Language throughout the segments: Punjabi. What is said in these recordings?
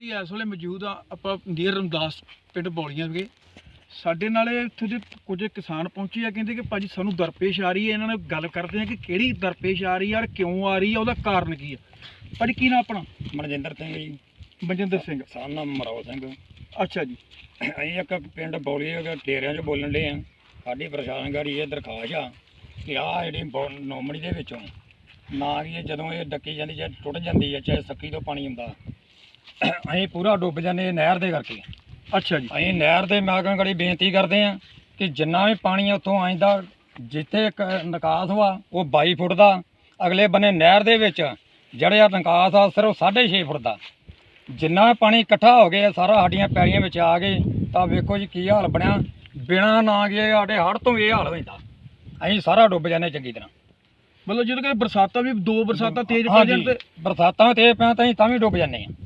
ਜੀ ਇਸ ਵੇਲੇ ਮੌਜੂਦ ਆ ਆਪਾਂ ਨੀਅਰ ਰਮਦਾਸ ਪਿੰਡ ਬੌਲੀਆਂ ਵਿਖੇ। ਸਾਡੇ ਨਾਲ ਇੱਥੇ ਦੇ ਕੁਝ ਕਿਸਾਨ ਪਹੁੰਚੇ ਆ ਕਹਿੰਦੇ ਕਿ ਭਾਜੀ ਸਾਨੂੰ ਦਰਪੇਸ਼ ਆ ਰਹੀ ਹੈ। ਇਹਨਾਂ ਨਾਲ ਗੱਲ ਕਰਦੇ ਆ ਕਿ ਕਿਹੜੀ ਦਰਪੇਸ਼ ਆ ਰਹੀ ਔਰ ਕਿਉਂ ਆ ਰਹੀ ਹੈ ਉਹਦਾ ਕਾਰਨ ਕੀ ਹੈ ਭਾਜੀ ਕੀ ਨਾਮ ਆਪਣਾ? ਮਨਜਿੰਦਰ ਸਿੰਘ ਜੀ। ਮਨਜਿੰਦਰ ਸਿੰਘ। ਸਾਨ ਨਾਮ ਮਰੋ ਸਿੰਘ। ਅੱਛਾ ਜੀ। ਅਸੀਂ ਇੱਕ ਪਿੰਡ ਬੌਲੀ ਦੇ ਡੇਰਿਆਂ 'ਚ ਬੋਲਣ ਦੇ ਆ। ਸਾਡੀ ਪ੍ਰਸ਼ਾਸਨ ਗਾੜੀ ਇਹ ਦਰਖਾਸਤ ਆ ਕਿ ਆਹ ਜਿਹੜੀ ਨੋਮਣੀ ਦੇ ਵਿੱਚੋਂ ਨਾ ਕਿ ਜਦੋਂ ਇਹ ਡੱਕੀ ਜਾਂਦੀ ਜਾਂ ਟੁੱਟ ਜਾਂਦੀ ਹੈ ਚਾਹੇ ਸੱਕੀ ਤੋਂ ਪਾਣੀ ਹੁੰਦਾ ਅਸੀਂ ਪੂਰਾ ਡੁੱਬ ਜਾਂਦੇ ਨਹਿਰ ਦੇ ਕਰਕੇ। ਅੱਛਾ ਜੀ। ਅਸੀਂ ਨਹਿਰ ਦੇ ਮਾਗਣ ਗੜੀ ਬੇਨਤੀ ਕਰਦੇ ਆ ਕਿ ਜਿੰਨਾ ਵੀ ਪਾਣੀ ਉੱਥੋਂ ਆਇਂਦਾ ਜਿੱਥੇ ਇੱਕ ਨਿਕਾਸ ਵਾ ਉਹ 22 ਫੁੱਟ ਦਾ ਅਗਲੇ ਬੰਨੇ ਨਹਿਰ ਦੇ ਵਿੱਚ ਜਿਹੜਾ ਨਿਕਾਸ ਆ ਸਿਰਫ 6.5 ਫੁੱਟ ਦਾ। ਜਿੰਨਾ ਪਾਣੀ ਇਕੱਠਾ ਹੋ ਗਿਆ ਸਾਰਾ ਸਾਡੀਆਂ ਪੈੜੀਆਂ ਵਿੱਚ ਆ ਗਏ ਤਾਂ ਵੇਖੋ ਜੀ ਕੀ ਹਾਲ ਬਣਿਆ। ਬਿਨਾ ਨਾ ਗਏ ਸਾਡੇ ਹੜ੍ਹ ਤੋਂ ਇਹ ਹਾਲ ਹੋ ਜਾਂਦਾ ਅਸੀਂ ਸਾਰਾ ਡੁੱਬ ਜਾਂਦੇ ਚੰਗੀ ਤਰ੍ਹਾਂ। ਮਤਲਬ ਜਦੋਂ ਕਿ ਬਰਸਾਤਾਂ ਵੀ ਦੋ ਬਰਸਾਤਾਂ ਤੇਜ਼ ਪੈ ਜਾਣ ਤੇ ਬਰਸਾਤਾਂ ਤੇ ਪਿਆ ਤਾਂ ਅਸੀਂ ਤਾਂ ਵੀ ਡੁੱਬ ਜਾਂਦੇ ਆ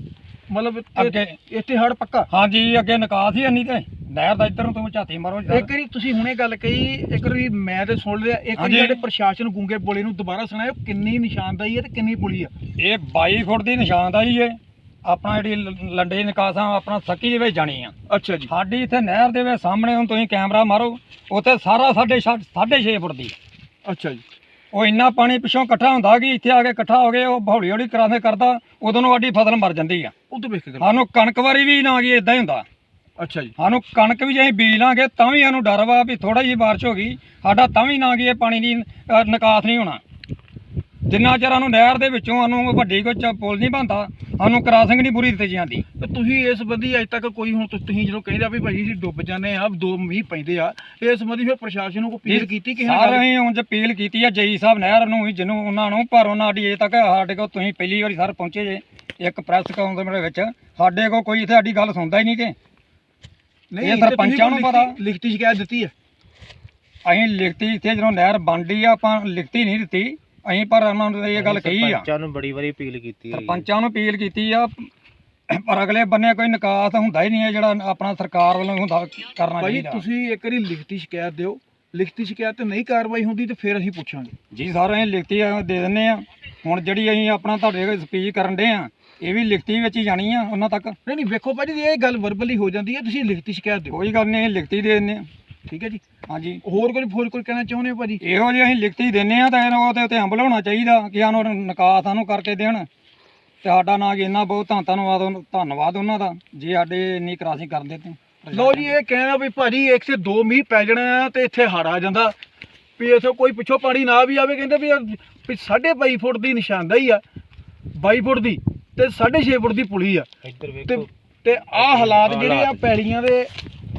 ਮਤਲਬ ਅੱਗੇ ਇੱਥੇ ਹੜ ਪੱਕਾ? ਹਾਂਜੀ ਅੱਗੇ ਨਿਕਾਸ ਹੀ ਨਹੀਂ ਤੇ। ਨਹਿਰ ਦਾ ਇੱਧਰ ਨੂੰ ਤੁਸੀਂ ਝਾਤੀ ਮਾਰੋ ਜੀ ਇੱਕ ਵਾਰੀ ਤੁਸੀਂ ਹੁਣੇ ਗੱਲ ਕਹੀ ਇੱਕ ਵਾਰੀ ਮੈਂ ਤੇ ਸੁਣ ਲਿਆ ਇੱਕ ਵਾਰੀ ਹਾਂਜੀ। ਸਾਡੇ ਪ੍ਰਸ਼ਾਸਨ ਗੁੰਗੇ ਬੋਲੇ ਨੂੰ ਦੁਬਾਰਾ ਸੁਣਾਇਓ ਕਿੰਨੀ ਨਿਸ਼ਾਨਦਾਈ ਹੈ ਤੇ ਕਿੰਨੀ ਪੁਲੀ ਆ। ਇਹ 22 ਫੁੱਟ ਦੀ ਨਿਸ਼ਾਨਦਾਈ ਏ। ਆਪਣਾ ਜਿਹੜੀ ਲ- ਲੰਡੇ ਨਿਕਾਸਾਂ ਆਪਣਾ ਸੱਕੀ ਦੇ ਵਿੱਚ ਜਾਣੀ ਆ। ਅੱਛਾ ਜੀ। ਸਾਡੀ ਇੱਥੇ ਨਹਿਰ ਦੇ ਵਿੱਚ ਸਾਹਮਣੇ ਹੁਣ ਤੁਸੀਂ ਕੈਮਰਾ ਮਾਰੋ ਉੱਥੇ ਸਾਰਾ ਸਾਡੇ 6.5 ਫੁੱਟ ਦੀ। ਅੱਛਾ ਜੀ। ਉਹ ਇੰਨਾ ਪਾਣੀ ਪਿੱਛੋਂ ਇਕੱਠਾ ਹੁੰਦਾ ਕਿ ਇੱਥੇ ਆ ਕੇ ਇਕੱਠਾ ਹੋ ਗਏ ਉਹ ਹੌਲੀ ਹੌਲੀ ਕਰਾਂਦੇ ਕਰਦਾ ਉਦੋਂ ਨੂੰ ਸਾਡੀ ਫਸਲ ਮਰ ਜਾਂਦੀ ਆ। ਉਹ ਤੋਂ ਵੇਖ ਕੇ ਸਾਨੂੰ ਕਣਕ ਵਾਰੀ ਵੀ ਨਾ ਗਈ ਇਦਾਂ ਹੀ ਹੁੰਦਾ। ਅੱਛਾ ਜੀ। ਸਾਨੂੰ ਕਣਕ ਵੀ ਜੇ ਅਸੀਂ ਬੀਜ ਲਾਂਗੇ ਤਾਂ ਵੀ ਸਾਨੂੰ ਡਰ ਵਾ ਵੀ ਥੋੜਾ ਜਿਹੀ ਬਾਰਿਸ਼ ਹੋ ਗਈ ਸਾਡਾ ਤਾਂ ਵੀ ਨਾ ਗਈ ਇਹ ਪਾਣੀ ਦੀ ਨਿਕਾਸ ਨਹੀਂ ਹੋਣਾ। ਜਿੰਨਾ ਚਿਰ ਸਾਨੂੰ ਨਹਿਰ ਦੇ ਵਿੱਚੋਂ ਸਾਨੂੰ ਵੱਡੀ ਕੋਈ ਪੁਲ ਨਹੀਂ ਬਣਦਾ ਸਾਨੂੰ ਕਰਾਸਿੰਗ ਨਹੀਂ ਪੂਰੀ ਦਿੱਤੀ ਜਾਂਦੀ। ਤੇ ਤੁਸੀਂ ਇਸ ਸੰਬੰਧੀ ਅਜੇ ਤੱਕ ਕੋਈ ਹੁਣ ਤੁ- ਤੁਸੀਂ ਜਦੋਂ ਕਹਿੰਦੇ ਆ ਵੀ ਭਾਈ ਅਸੀਂ ਡੁੱਬ ਜਾਂਦੇ ਆ ਦੋ ਮੀਂਹ ਪੈਂਦੇ ਆ ਇਸ ਸੰਬੰਧੀ ਫਿਰ ਪ੍ਰਸ਼ਾਸਨ ਨੂੰ ਕੋਈ ਅਪੀਲ ਕੀਤੀ ਕਿ ਸਾਰੇ ਅਸੀਂ ਹੁਣ ਅਪੀਲ ਕੀਤੀ ਆ ਜਈ ਸਾਹਿਬ ਨਹਿਰ ਨੂੰ ਵੀ ਜਿਹਨੂੰ ਉਹਨਾਂ ਨੂੰ ਪਰ ਉਹਨਾਂ ਸਾਡੀ ਅਜੇ ਤੱਕ ਸਾਡੇ ਕੋਲ ਤੁਸੀਂ ਪਹਿਲੀ ਵਾਰੀ ਸਰ ਪਹੁੰਚੇ ਜੇ ਇੱਕ ਪ੍ਰੈਸ ਦੇ ਵਿੱਚ ਸਾਡੇ ਕੋਲ ਕੋਈ ਇੱਥੇ ਸਾਡੀ ਗੱਲ ਸੁਣਦਾ ਹੀ ਨਹੀਂ ਕਿ। ਇਹ ਸਰਪੰਚਾਂ ਨੂੰ ਪਤਾ। ਲਿਖਤੀ ਸ਼ਿਕਾਇਤ ਦਿੱਤੀ ਹੈ ਅਸੀਂ ਲਿਖਤੀ ਇੱਥੇ ਜਦੋਂ ਨਹਿਰ ਬਣਦੀ ਆ ਆਪਾਂ ਲਿਖਤੀ ਨਹੀਂ ਦਿੱਤੀ। ਅਸੀਂ ਪਰ ਉਹਨਾਂ ਨੂੰ ਇਹ ਗੱਲ ਕਹੀ ਆ। ਸਰਪੰਚਾਂ ਨੂੰ ਬੜੀ ਵਾਰੀ ਅਪੀਲ ਕੀਤੀ ਹੈ ਸਰਪੰਚਾਂ ਨੂੰ ਅਪੀਲ ਕੀਤੀ ਆ ਪਰ ਅਗਲੇ ਬੰਨੇ ਕੋਈ ਨਿਕਾਸ ਹੁੰਦਾ ਹੀ ਨਹੀਂ ਹੈ ਜਿਹੜਾ ਆਪਣਾ ਸਰਕਾਰ ਵੱਲੋਂ ਹੁੰਦਾ ਕਰਨਾ ਭਾਈ ਚਾਹੀਦਾ। ਤੁਸੀਂ ਇੱਕ ਵਾਰੀ ਲਿਖਤੀ ਸ਼ਿਕਾਇਤ ਦਿਓ। ਲਿਖਤੀ ਸ਼ਿਕਾਇਤ ਤੇ ਨਹੀਂ ਕਾਰਵਾਈ ਹੁੰਦੀ ਤੇ ਫਿਰ ਅਸੀਂ ਪੁੱਛਾਂਗੇ। ਜੀ ਸਾਰੇ ਅਸੀਂ ਲਿਖਤੀ ਆ ਦੇ ਦਿੰਨੇ ਆ। ਹੁਣ ਜਿਹੜੀ ਅਸੀਂ ਆਪਣਾ ਤੁਹਾਡੇ ਕੋਲ ਸਪੀਚ ਕਰਨ ਦੇ ਆ ਇਹ ਵੀ ਲਿਖਤੀ ਵਿੱਚ ਹੀ ਜਾਣੀ ਆ ਉਹਨਾਂ ਤੱਕ। ਨਹੀਂ ਨਹੀਂ ਵੇਖੋ ਭਾਜੀ ਇਹ ਗੱਲ ਵਰਬਲੀ ਹੋ ਜਾਂਦੀ ਹੈ ਤੁਸੀਂ ਲਿਖਤੀ ਸ਼ਿਕਾਇਤ ਦਿਓ। ਕੋਈ ਗੱਲ ਨਹੀਂ ਅਸੀਂ ਲਿਖਤੀ ਦੇ ਦਿੰਨੇ ਆ। ਠੀਕ ਹੈ ਜੀ। ਹਾਂਜੀ। ਹੋਰ ਕੋਈ ਹੋਰ ਕੋਈ ਕਹਿਣਾ ਚਾਹੁੰਦੇ ਹੋ ਭਾਜੀ? ਇਹੋ ਜਿਹੇ ਅਸੀਂ ਲਿਖਤੀ ਦਿੰਨੇ ਆ ਤਾਂ ਇਹਨੂੰ ਉਹਦੇ ਉੱਤੇ ਅੰਬਲ ਹੋਣਾ ਚਾਹੀਦਾ ਕਿ ਸਾਨੂੰ ਨਿਕਾਸ ਸਾਨੂੰ ਕਰਕੇ ਦੇਣ। ਤੇ ਸਾਡਾ ਨਾਂ ਕਿ ਇੰਨਾ ਬਹੁਤ ਧੰਨ- ਧੰਨਵਾਦ ਉਹਨਾਂ- ਧੰਨਵਾਦ ਉਹਨਾਂ ਦਾ ਜੇ ਸਾਡੇ ਇੰਨੀ ਕਰਾਸੀ ਕਰ ਦਿੱਤੇ। ਲੋ ਜੀ ਇਹ ਕਹਿਣਾ ਵੀ ਭਾਜੀ ਇੱਕ ਸੇ ਦੋ ਮੀਂਹ ਪੈ ਜਾਣਾ ਤੇ ਇੱਥੇ ਹੜ ਆ ਜਾਂਦਾ। ਵੀ ਇੱਥੇ ਕੋਈ ਪਿੱਛੋਂ ਪਾਣੀ ਨਾ ਵੀ ਆਵੇ ਕਹਿੰਦੇ ਵੀ ਇਹ ਵੀ ਸਾਢੇ ਬਾਈ ਫੁੱਟ ਦੀ ਨਿਸ਼ਾਨਦਾਈ ਆ। 22 ਫੁੱਟ ਦੀ ਤੇ 6.5 ਫੁੱਟ ਦੀ ਪੁਲੀ ਆ। ਇੱਧਰ ਤੇ ਵੇਖੋ। ਤੇ ਆਹ ਹਾਲਾਤ ਜਿਹੜੇ ਆ। ਪੈਲੀਆਂ ਦੇ।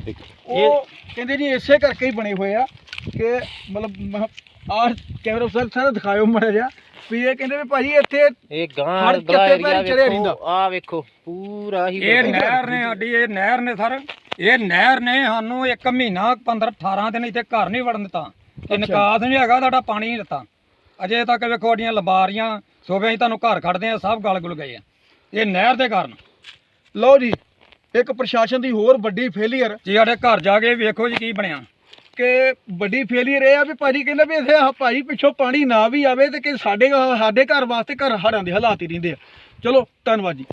ਉਹ ਕਹਿੰਦੇ ਜੀ ਇਸੇ ਕਰਕੇ ਹੀ ਬਣੇ ਹੋਏ ਆ ਕਿ ਮਤਲਬ ਆਹ ਕੈਮਰਾ ਸਰ ਸਾਰਾ ਦਿਖਾਇਓ ਮੜਾ ਜਿਹਾ। ਵੀ ਇਹ ਕਹਿੰਦੇ ਵੀ ਭਾਜੀ ਇੱਥੇ ਇਹ ਗਾਂ ਪੈਰ ਏਰੀਆ ਚੜਿਆ ਰਹਿੰਦਾ। ਵੇਖੋ ਆ ਵੇਖੋ ਪੂਰਾ ਹੀ ਇਹ। ਨਹਿਰ ਨੇ ਸਾਡੀ ਇਹ ਨਹਿਰ ਨੇ ਸਰ ਇਹ ਨਹਿਰ ਨੇ ਸਾਨੂੰ ਇੱਕ ਮਹੀਨਾ 15 18 ਦਿਨ ਇੱਥੇ ਘਰ ਨਹੀਂ ਵੜਨ ਦਿੱਤਾ। ਤੇ ਨਿਕਾਸ ਨਹੀਂ ਹੈਗਾ ਸਾਡਾ ਪਾਣੀ ਨਹੀਂ ਦਿੱਤਾ। ਅਜੇ ਤੱਕ ਵੇਖੋ ਸਾਡੀਆਂ ਲਬਾਰੀਆਂ ਸੋਵੇ ਅਸੀਂ ਤੁਹਾਨੂੰ ਘਰ ਖੜਦੇ ਆ ਸਭ ਗਲ ਗੁਲ ਗਏ ਆ। ਇਹ ਨਹਿਰ ਦੇ ਕਾਰਨ। ਲਓ ਜੀ ਇੱਕ ਪ੍ਰਸ਼ਾਸਨ ਦੀ ਹੋਰ ਵੱਡੀ ਫੇਲੀਅਰ ਜੀ ਸਾਡੇ ਘਰ ਜਾ ਕੇ ਵੇਖੋ ਜੀ ਕੀ ਬਣਿਆ। ਕਿ ਵੱਡੀ ਫੇਲੀਅਰ ਇਹ ਆ ਵੀ ਭਾਜੀ ਕਹਿੰਦਾ ਵੀ ਇੱਥੇ ਭਾਜੀ ਪਿੱਛੋਂ ਪਾਣੀ ਨਾ ਵੀ ਆਵੇ ਤੇ ਕਿ ਸਾਡੇ ਸਾਡੇ ਘਰ ਵਾਸਤੇ ਘਰ ਹੜਾਂ ਦੇ ਹਾਲਾਤ ਹੀ ਰਹਿੰਦੇ ਆ। ਚਲੋ ਧੰਨਵਾਦ ਜੀ।